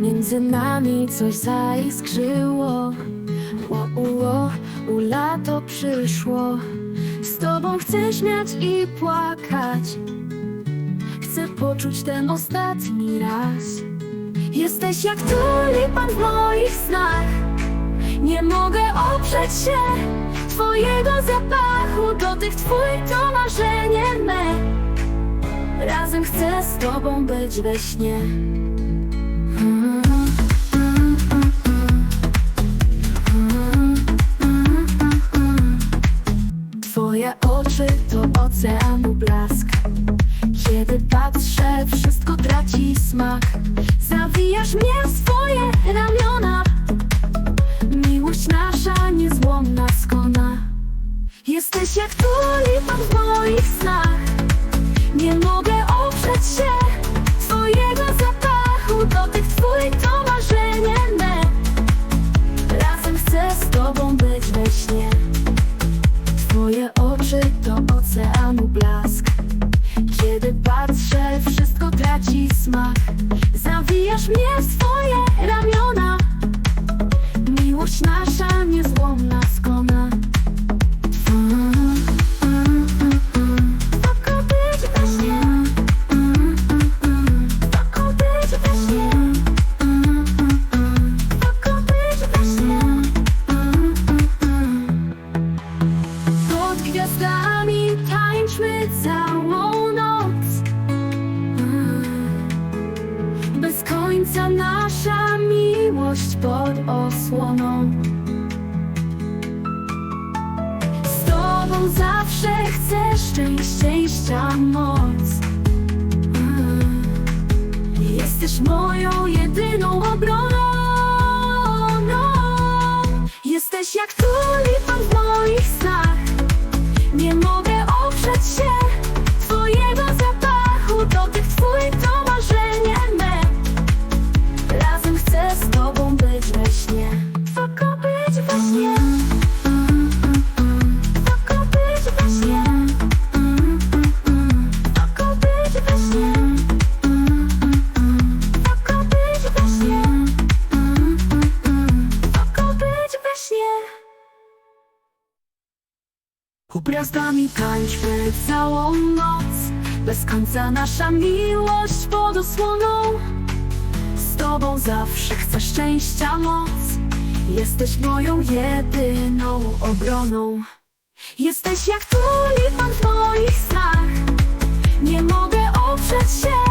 Między nami coś zaiskrzyło. O, o, u lato przyszło. Z tobą chcę śmiać i płakać. Chcę poczuć ten ostatni raz. Jesteś jak tulipan w moich snach. Nie mogę oprzeć się Twojego zapachu. Dotyk twój to marzenie me. Razem chcę z tobą być we śnie w moich snach. Nie mogę oprzeć się Twojego zapachu Dotyk twój to marzenie me Razem chcę z tobą być we śnie. Twoje oczy to oceanu blask. Kiedy patrzę, wszystko traci smak. Zawijasz mnie w całą noc. Bez końca nasza miłość pod osłoną. Z tobą zawsze chcę szczęścia moc. Jesteś moją jedyną obroną. Jesteś jak tulipan Gwiazdami tańczmy całą noc. Bez końca nasza miłość pod osłoną. Z Tobą zawsze chcę szczęścia moc. Jesteś moją jedyną obroną. Jesteś jak tulipan w moich snach Nie mogę oprzeć się